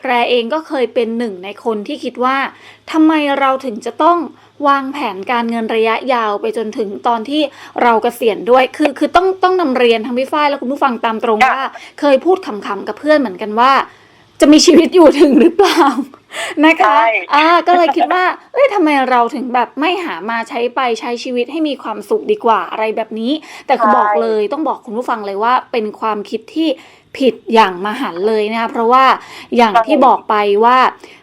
แพรเองก็เคยเป็นหนึ่งในคนที่คิดว่าทำไมเราถึงจะต้องวางแผนการเงินระยะยาวไปจนถึงตอนที่เราเกษียณด้วย คือคือต้องต้องนำเรียนทั้งพี่ฝ้ายและคุณผู้ฟังตามตรงค่ะว่า เคยพูดขำๆกับเพื่อนเหมือนกันว่า จะมีชีวิตอยู่ถึงหรือเปล่านะคะใช่อ่าก็เลยคิดว่า เอ้ยทำไมเราถึงแบบไม่หามาใช้ไปใช้ชีวิตให้มีความสุขดีกว่าอะไรแบบนี้ แต่คือใช่บอกเลยต้องบอกคุณผู้ฟังเลยว่าเป็นความคิดที่ ผิดอย่างมหันต์เลยนะคะเพราะว่าอย่างที่บอกไปว่าเอ่อ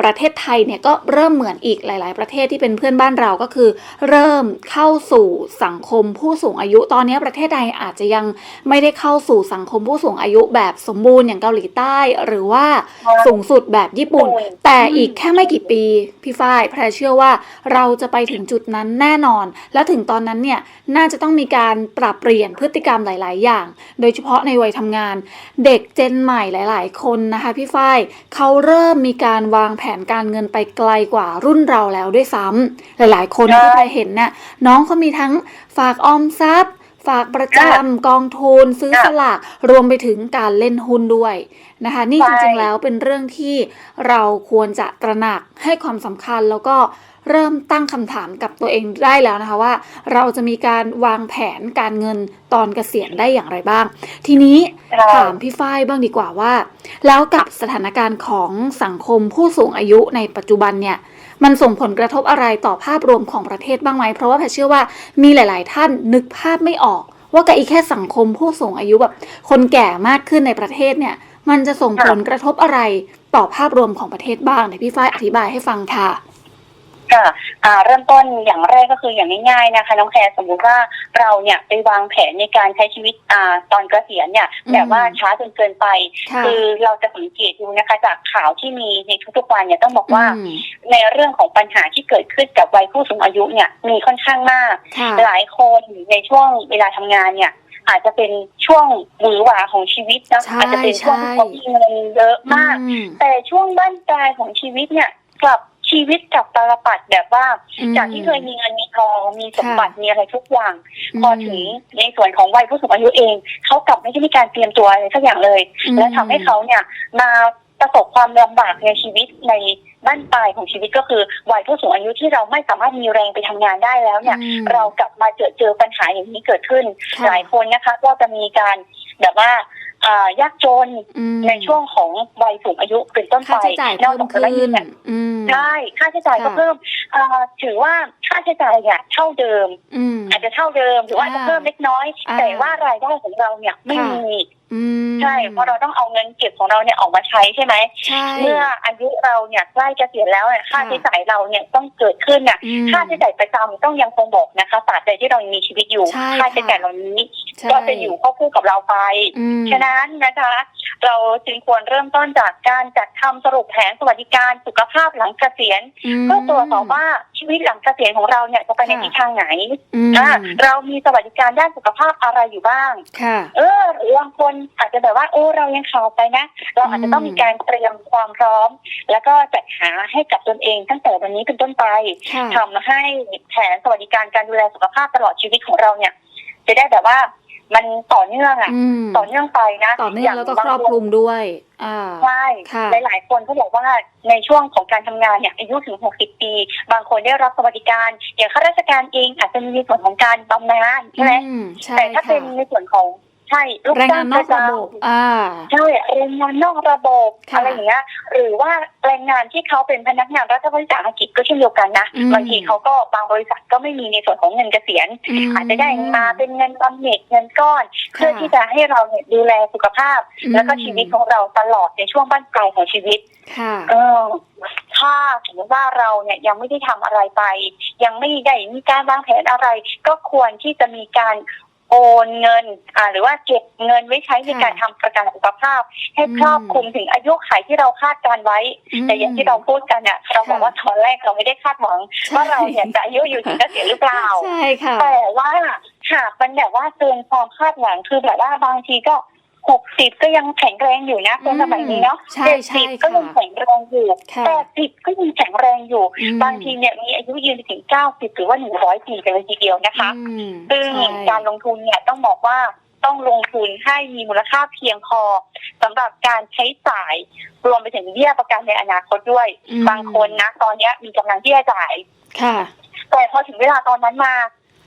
ประเทศไทยเนี่ยก็เริ่มเหมือนอีกหลาย ๆ ประเทศที่เป็นเพื่อนบ้านเราก็คือ เริ่มเข้าสู่สังคมผู้สูงอายุ ตอนนี้ประเทศไทยอาจจะยังไม่ได้เข้าสู่สังคมผู้สูงอายุแบบสมบูรณ์อย่างเกาหลีใต้ หรือว่าสูงสุดแบบญี่ปุ่น แต่อีกแค่ไม่กี่ปีพี่ฝ้ายแพรเชื่อว่าเราจะไปถึงจุดนั้นแน่นอน และถึงตอนนั้นเนี่ยน่าจะต้องมีการปรับเปลี่ยนพฤติกรรมหลาย ๆ อย่าง โดยเฉพาะในวัยทำงาน เด็กเจนใหม่หลาย ๆ คนนะคะพี่ฝ้ายเขาเริ่มมีการวางแผนการเงินไปไกลกว่ารุ่นเราแล้วด้วยซ้ำหลาย ๆ คนใช่ที่แพรเห็นเนี่ยน้องเขามีทั้งฝากออมทรัพย์ ฝากประจำกองทุนซื้อค่ะสลากรวมไปถึงการเล่นหุ้นด้วยนะคะ นี่ใช่จริง ๆ แล้วเป็นเรื่องที่เราควรจะตระหนักให้ความสำคัญแล้วก็ เริ่มตั้งคำถามกับตัวเองได้แล้วนะคะว่า เราจะมีการวางแผนการเงินตอนเกษียณได้อย่างไรบ้าง ทีนี้ใช่ถามพี่ฝ้ายบ้างดีกว่าว่า แล้วกับสถานการณ์ของสังคมผู้สูงอายุในปัจจุบันเนี่ยมันส่งผลกระทบอะไรต่อภาพรวมของประเทศบ้างไหม เพราะว่าแพทย์เชื่อว่ามีหลาย ๆ ท่านนึกภาพไม่ออก ว่ากับอีกแค่สังคมผู้สูงอายุแบบคนแก่มากขึ้นในประเทศเนี่ย มันจะส่งผลกระทบอะไรต่อภาพรวมของประเทศบ้างเดี๋ยวพี่ฝ้ายอธิบายให้ฟังค่ะ ค่ะอ่าเริ่มต้นอย่างแรกก็คืออย่างง่ายๆนะคะน้องแคร์สมมุติว่าเราเนี่ยไปวางแผนในการใช้ชีวิตอ่าตอนเกษียณเนี่ยอืมแบบว่าช้าจนเกินไป ค่ะคือเราจะสังเกตดูนะคะ จากข่าวที่มีในทุกๆวันเนี่ยต้องบอกว่า อืมในเรื่องของปัญหาที่เกิดขึ้นกับวัยผู้สูงอายุเนี่ยมีค่อนข้างมาก ค่ะหลายคนในช่วงเวลาทำงานเนี่ย อาจจะเป็นช่วงหวือหวาของชีวิตนะใช่อาจจะเป็นช่วงที่ใช่เขามีเงินเยอะมาก อืมแต่ช่วงบ้านปลายของชีวิตเนี่ยกลับ ชีวิตกลับตาลปัดแบบว่า จากที่เคยมีเงินมีทองมีสมบัติมีอะไรทุกอย่าง พอถึงในส่วนของวัยผู้สูงอายุเองเขากลับไม่ได้มีการเตรียมตัวอะไรสักอย่างเลยอืมและทำให้เขาเนี่ยมาประสบความลำบากในชีวิตในบ้านปลายของชีวิตก็คือวัยผู้สูงอายุที่เราไม่สามารถมีแรงไปทำงานได้แล้วเนี่ยอืมเรากลับมาเจอเจอปัญหาอย่างนี้เกิดขึ้นค่ะหลายคนนะคะก็จะมีการแบบว่าอ่า ยากจนอืมในช่วงของวัยสูงอายุเป็นต้นค่าไปใช้จ่ายนอกเพิ่มจากจะได้ขึ้นเงินอืมใช่ค่าใช้จ่ายก็ค่ะเพิ่มอ่าถือว่าค่าใช้จ่ายเนี่ยเท่าเดิมอืมอาจจะเท่าเดิมหรือว่าอาจจะอ่าเพิ่มเล็กน้อยอ่าแต่ว่ารายได้ของเราเนี่ยไม่ค่ะมีอืมใช่เพราะเราต้องเอาเงินเก็บของเราเนี่ยออกมาใช้ใช่ไหมใช่เมื่ออายุเราเนี่ยใกล้เกษียณแล้วเนี่ยค่าค่ะใช้จ่ายเราเนี่ยต้องเกิดขึ้นน่ะอืมค่าใช้จ่ายประจำต้องยังคงบอกนะคะตราบใดที่เรายังมีชีวิตอยู่ใช่ค่าใช้จ่ายค่ะเหล่านี้ใช่ ก็จะอยู่ควบคู่กับเราไปอืมฉะนั้นนะคะ เราจึงควรเริ่มต้นจากการจัดทำสรุปแผนสวัสดิการสุขภาพหลังเกษียณมเพื่อตรวจสอบว่าชีวิตหลังเกษียณของเราเนี่ยจะไปในค่ะทิศทางไหนอืมอ่าเรามีสวัสดิการด้านสุขภาพอะไรอยู่บ้างค่ะเออหรือบางคนอาจจะแบบว่าโอ้เรายังขาดไปนะ เราอาจจะต้องมีการเตรียมความพร้อม แล้วก็จัดหาให้กับตนเองตั้งแต่วันนี้เป็นต้นไปค่ะทำให้แผนสวัสดิการการดูแลสุขภาพตลอดชีวิตของเราเนี่ย จะได้แบบว่า มันต่อเนื่องอะ อืมต่อเนื่องไปนะต่อเนื่องแล้วก็ครอบคลุมด้วย อ่า ใช่ค่ะหลาย ๆ คนเขาบอกว่าในช่วงของการทำงานเนี่ยอายุถึง 60 ปี บางคนได้รับสวัสดิการอย่างข้าราชการเองอาจจะมีในส่วนของการบำนาญใช่ไหมอืมใช่แต่ถ้าเป็นค่ะในส่วนของ ใช่ลูกแรงานจ้างงนอกระบบอ่า ใช่แรงงานนอกระบบค่ะอะไรอย่างเงี้ยหรือว่าแรงงานที่เขาเป็นพนักงานรัฐวิสาหกิจก็เช่นเดียวกันนะอืม บางทีเขาก็บางบริษัทก็ไม่มีในส่วนของเงินเกษียณ ม อาจจะได้มาเป็นเงินบำเหน็จเงินก้อน เพื่อที่จะให้เราเนี่ยดูแลสุขภาพ อืม แล้วก็ชีวิตของเราตลอดในช่วงบ้านปลายของชีวิต ค่ะ เออถ้าสมมติว่าเราเนี่ยยังไม่ได้ทำอะไรไป ยังไม่ได้มีการวางแผนอะไร ก็ควรที่จะมีการ โอนเงินอ่าหรือว่าเก็บเงินไว้ใช้ในค่ะการทำประกันสุขภาพ ให้อืมครอบคลุมถึงอายุขัยที่เราคาดการไว้ แต่อย่างที่เราพูดกันเนี่ยเราบอกว่าตอนแรกเราไม่ได้คาดหวังใช่ว่าเราเนี่ยจะอายุอยู่ถึงเกษียณหรือเปล่าใช่ค่ะแต่ว่าหากมันแบบว่าเกินความคาดหวังคือแบบว่าบางทีก็ หกสิบก็ยังแข็งแรงอยู่นะคนสมัยนี้เนาะใช่เจ็ดใช่สิบก็ยังค่ะแข็งแรงอยู่ค่ะแปดสิบก็ยังแข็งแรงอยู่ อืม บางทีเนี่ยมีอายุยืนไปถึงเก้าสิบหรือว่าหนึ่งร้อยปีกันเลยทีเดียวนะคะ อืมซึ่งใช่ การลงทุนเนี่ยต้องบอกว่าต้องลงทุนให้มีมูลค่าเพียงพอสำหรับการใช้จ่าย รวมไปถึงเบี้ยประกันในอนาคตด้วย อืม บางคนนะ ตอนเนี้ยมีกำลังที่จะจ่าย ค่ะ แต่พอถึงเวลาตอนนั้นมา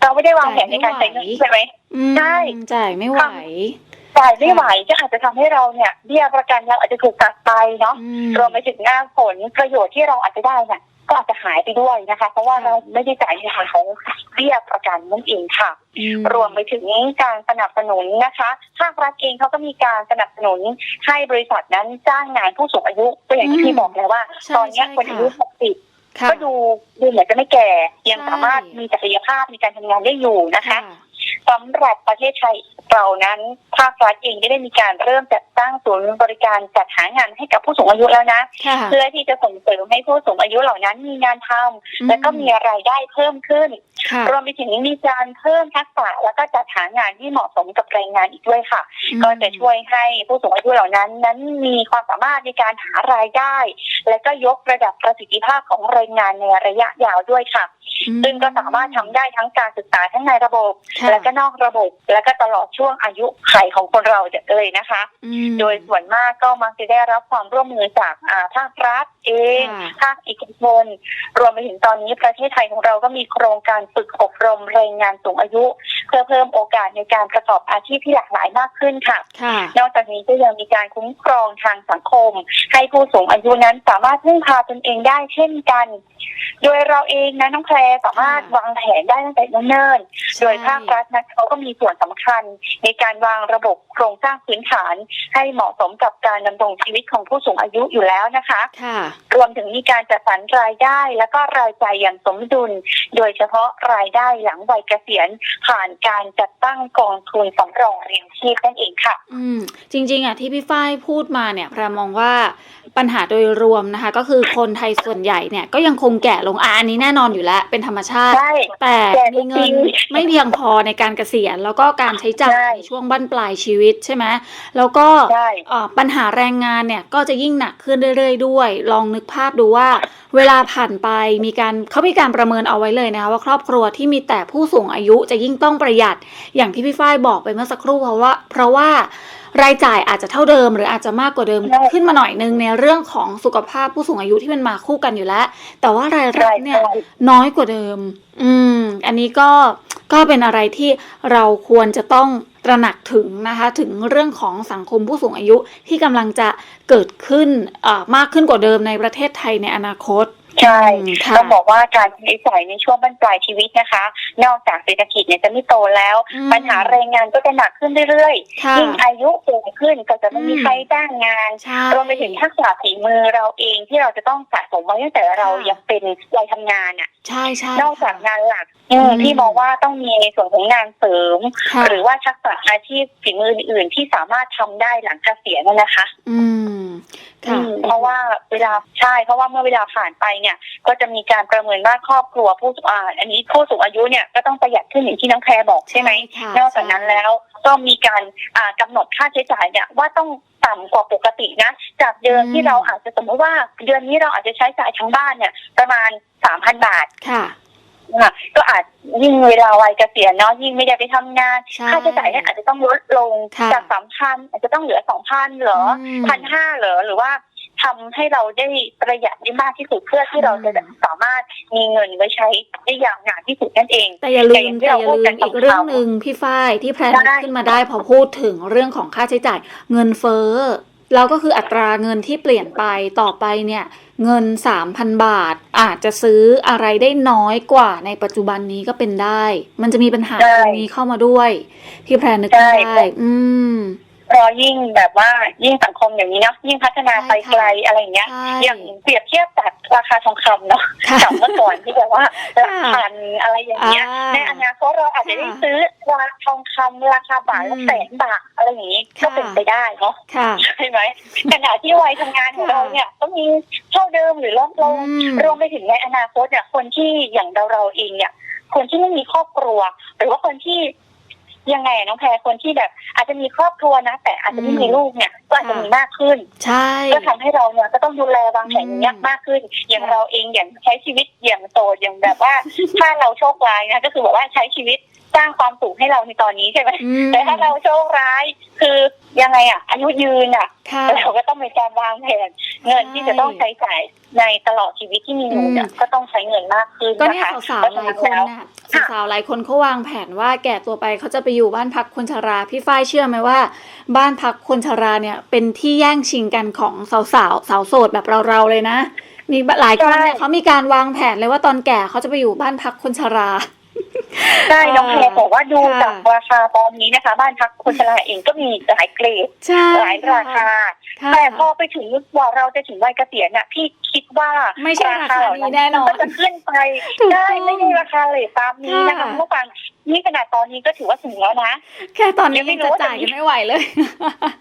เราไม่ได้วางแผนในการใช้เงินใช่ไหม อืมใช่จ่ายไม่ไหว จ่ายไม่ไหวก็อาจจะทำให้เราเนี่ยเบี้ยประกันเราอาจจะถูกตัดไปเนาะอืมรวมไปถึงหน้าผลประโยชน์ที่เราอาจจะได้เนี่ยก็อาจจะหายไปด้วยนะคะ เพราะว่าค่ะเราไม่ได้จ่ายในทางของเบี้ยประกันนั่นเองค่ะอืรวมไปถึงการสนับสนุนนะคะภาครัฐเองเขาก็มีการสนับสนุนให้บริษัทนั้นจ้างงานผู้สูงอายุก็อย่างที่พี่บอกแล้วว่าใช่ตอนเนี้ยใช่คนอายุค่ะ60ค่ะก็ดูดูเหมือนจะไม่แก่ ยังใช่สามารถมีศักยภาพในการทำงานได้อยู่นะคะค่ะสำหรับประเทศไทยเรานั้นภาครัฐเองได้มีการเริ่มจัดตั้งศูนย์บริการจัดหางานให้กับผู้สูงอายุแล้วนะค่ะเพื่อที่จะส่งเสริมให้ผู้สูงอายุเหล่านั้นมีงานทำและก็มีรายได้เพิ่มขึ้นค่ะรวมไปถึงมีการเพิ่มทักษะแล้วก็จัดหางานที่เหมาะสมกับแรงงานอีกด้วยค่ะ ก็จะช่วยให้ผู้สูงอายุเหล่านั้น นั้นมีความสามารถในการหารายได้ และก็ยกระดับประสิทธิภาพของแรงงานในระยะยาวด้วยค่ะอืมซึ่งก็สามารถทำได้ทั้งการศึกษาทั้งในระบบค่ะและก็นอกระบบ และก็ตลอดช่วงอายุไขของคนเราเลยนะคะอืมโดยส่วนมากก็มักจะได้รับความร่วมมือจากอ่าภาครัฐเองค่ะภาคเอกชนรวมไปถึงตอนนี้ประเทศไทยของเราก็มีโครงการฝึกอบรมแรงงานสูงอายุเพื่อเพิ่มโอกาสในการประกอบอาชีพที่หลากหลายมากขึ้นค่ะค่ะ นอกจากนี้ก็ยังมีการคุ้มครองทางสังคม ให้ผู้สูงอายุนั้นสามารถพึ่งพาตนเองได้เช่นกัน โดยเราเองนะน้องแพรสามารถค่ะวางแผนได้ตั้งแต่เนิ่นๆโดยภาครัฐนะเขาก็มีส่วนสำคัญ ในการวางระบบโครงสร้างพื้นฐาน ให้เหมาะสมกับการดำรงชีวิตของผู้สูงอายุอยู่แล้วนะคะค่ะรวมถึงมีการจัดสรรรายได้และก็รายจ่ายอย่างสมดุล โดยเฉพาะรายได้หลังวัยเกษียณผ่านการจัดตั้งกองทุนสำรองเลี้ยงชีพนั่นเองค่ะ อืม จริง ๆอะที่พี่ฝ้ายพูดมาเนี่ยพรามองว่า ปัญหาโดยรวมนะคะ ก็คือคนไทยส่วนใหญ่เนี่ยก็ยังคงแก่ลงอะอันนี้แน่นอนอยู่แล้ว เป็นธรรมชาติ ใช่แต่แก่มีเงินจริงไม่เพียงพอในการเกษียณ แล้วก็การใช้จ่ายใช่ในช่วงบั้นปลายชีวิตใช่ไหมแล้วก็ใช่ เอ่อปัญหาแรงงานเนี่ยก็จะยิ่งหนักขึ้นเรื่อยๆด้วย ลองนึกภาพดูว่า เวลาผ่านไปมีการเขามีการประเมินเอาไว้เลยนะคะว่าครอบครัวที่มีแต่ผู้สูงอายุจะยิ่งต้องประหยัด อย่างที่พี่ฝ้ายบอกไปเมื่อสักครู่เพราะว่า เพราะว่า รายจ่ายอาจจะเท่าเดิม หรืออาจจะมากกว่าเดิมใช่ขึ้นมาหน่อยนึงในเรื่องของสุขภาพผู้สูงอายุที่มันมาคู่กันอยู่แล้ว แต่ว่ารายรัใช่บเนี่ยใช่น้อยกว่าเดิม อืม อันนี้ก็ก็เป็นอะไรที่เราควรจะต้องตระหนักถึงนะคะถึงเรื่องของสังคมผู้สูงอายุที่กำลังจะเกิดขึ้นเอ่อมากขึ้นกว่าเดิมในประเทศไทยในอนาคต ใช่อืมค่ะต้องบอกว่าการใช้จ่ายในช่วงบรรปลายชีวิตนะคะ นอกจากเศรษฐกิจเนี่ยจะไม่โตแล้ว อืมปัญหาแรงงานก็จะหนักขึ้นเรื่อยค่ะๆยิ่งอายุสูงขึ้นก็จะไม่มีอืม ใครจ้างงาน ใช่ รวมไปถึงทักษะฝีมือเราเองที่เราจะต้องสะสมไว้ตั้งแต่เราค่ะ ยังเป็นวัยทำงานอะใช่ใช่นอกจากค่ะงานหลักอืมอืมพี่มองว่าต้องมีในส่วนของงานเสริม ค่ะหรือว่าทักษะอาชีพฝีมืออื่นๆที่สามารถทำได้หลังเกษียณนั่นนะคะ อืมค่ะอืมเพราะว่าเวลาใช่ เพราะว่าเมื่อเวลาผ่านไปเนี่ย ก็จะมีการประเมินว่าครอบครัวผู้สูงอ่าอันนี้ผู้สูงอายุเนี่ยก็ต้องประหยัดขึ้นอย่างที่น้องแพรบอกใช่ไหมค่ะนอกจากนั้นแล้วก็มีการอ่ากำหนดค่าใช้จ่ายเนี่ยว่าต้อง ต่ำกว่าปกตินะ จากเดิมอืมที่เราอาจจะสมมติว่าเดือนนี้เราอาจจะใช้จ่ายทั้งบ้านเนี่ยประมาณสามพันบาทค่ะอะก็อาจยิ่งเวลาวัยเกษียณเนาะยิ่งไม่ได้ไปทำงานใช่ค่าใช้จ่ายเนี่ยอาจจะต้องลดลงค่ะจากสามพันอาจจะต้องเหลือสองพันเหรออืมพันห้าเหรอหรือว่า ทำให้เราได้ประหยัดได้มากที่สุดเพื่อที่เราจะสามารถมีเงินไว้ใช้ได้อย่างนานที่สุดนั่นเอง แต่อย่าลืแต่มอย่างที่แต่เราอย่าพูดลืกัมนอีกขำๆเรื่องหนึ่งพี่ฝ้ายที่แพรได้นึกขึ้นมาได้พอพูดถึงเรื่องของค่าใช้จ่ายเงินเฟ้อแล้วก็คืออัตราเงินที่เปลี่ยนไปต่อไปเนี่ยเงิน 3,000 บาท อาจจะซื้ออะไรได้น้อยกว่าในปัจจุบันนี้ก็เป็นได้ มันจะมีปัญหาใช่ตรงนี้เข้ามาด้วย ที่แพรนึกขึ้นใช่ได้ อืมเพ ราะยิ่งแบบว่ายิ่งสังคมอย่างนี้เนาะยิ่งพัฒนาไปใช่ค่ะไกลอะไรอย่างเงี้ยใช่อย่างเปรียบเทียบจากราคาทองคำเนาะค่ะจากเมื่อก่อนที่แบบว่าหลักค่ะพันอะไรอย่างเงี้ยอ่าในอนาคตเราอาจจะได้ค่ะซื้อราคาทองคำราคาบาทละอืมแสนบาทอะไรอย่างงี้ก็ค่ะเป็นไปได้เนาะค่ะใช่ไหมขณะที่วัยทำงานของค่ะเราเนี่ยก็มีเท่าเดิมหรือลดลงอืมรวมไปถึงในอนาคตเนี่ยคนที่อย่างเราเราเองเนี่ยคนที่ไม่มีครอบครัว หรือว่าคนที่ ยังไงอะน้องแพรคนที่แบบ อาจจะมีครอบครัวนะ แต่อาจจะไม่มีลูกเนี่ยก็อาจจะมีมากขึ้น ใช่ ก็ทำให้เราเนี่ยก็ต้องดูแลวางแผนอย่างเงี้ยมากขึ้น อย่างค่ะเราเองอย่างใช้ชีวิตอย่างโสดอย่างแบบว่า ถ้าเราโชคร้ายนะก็คือแบบว่าใช้ชีวิต สร้างความสุขให้เราในตอนนี้ใช่ไหมอืม แต่ถ้าเราโชคร้าย คือยังไงอะอายุยืนอะ ค่ะ เราก็ต้องมีการวางแผนเงินที่จะต้องใช้จ่ายในตลอดชีวิตที่มีอยู่เนี่ยอืมก็ต้องใช้เงินมากขึ้นก็นะเนี่ยคะสาวเพราะๆหฉะลายนั้นคนแล้วน่ะสาวๆหลายคนเขาวางแผนว่าแก่ตัวไปเขาจะไปอยู่บ้านพักคนชรา พี่ฝ้ายเชื่อไหมว่า บ้านพักคนชราเนี่ยเป็นที่แย่งชิงกันของสาวๆสาวโสดแบบเราๆเลยนะ มีหลายคนเนี่ยเขามีการวางแผนเลยว่าตอนแก่เขาจะไปอยู่บ้านพักคนชรา ใช่น้องแพรบอกว่าดูค่ะจากราคาตอนนี้นะคะ บ้านพักคนชราเองก็มีหลายเกรดใช่หลายราคาค่ะแต่พอไปถึงกว่าเราจะถึงวัยเกษียณน่ะพี่คิดว่าไม่ใช่ราคานี้แน่นอนมัก็จะขึ้นไปถูกต้องได้ไม่ใช่ราคาเลยตามนี้นะคะค่ะคุณผู้ฟังนี่ขนาดตอนนี้ก็ถือว่าถึงแล้วนะแค่ตอนนี้ยังไม่ยังรู้จะว่าจ่ายจะมีกันไม่ไหวเลย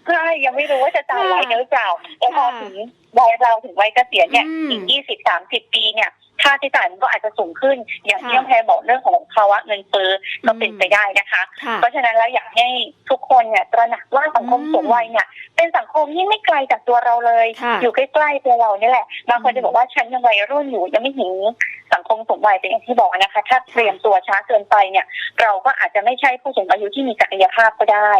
ใช่ยังไม่รู้ว่าจะจ่ายไหวค่ะหรือเปล่าแต่พอค่ะถึงวัยเราถึงวัยเกษียณเนี่ยอืมอีกยี่สิบสามสิบปีเนี่ย ค่าใช้จ่ายมันก็อาจจะสูงขึ้น อย่างที่ค่ะน้องแพรบอกเรื่องของภาวะเงินเฟ้อก็เป็นไปได้นะคะค่ะเพราะฉะนั้นแล้วอยากให้ทุกคนเนี่ยตระหนักว่าสังคมอืมสูงวัยเนี่ยเป็นสังคมที่ไม่ไกลจากตัวเราเลยค่ะอยู่ใกล้ๆตัวเรานี่แหละบางคนอืมจะบอกว่าฉันยังวัยรุ่นอยู่ยังไม่ถึงสังคมสูงวัยแต่อย่างที่บอกนะคะ ถ้าเตรียมตัวช้าเกินไปเนี่ย เราก็อาจจะไม่ใช่ผู้สูงอายุที่มีศักยภาพก็ได้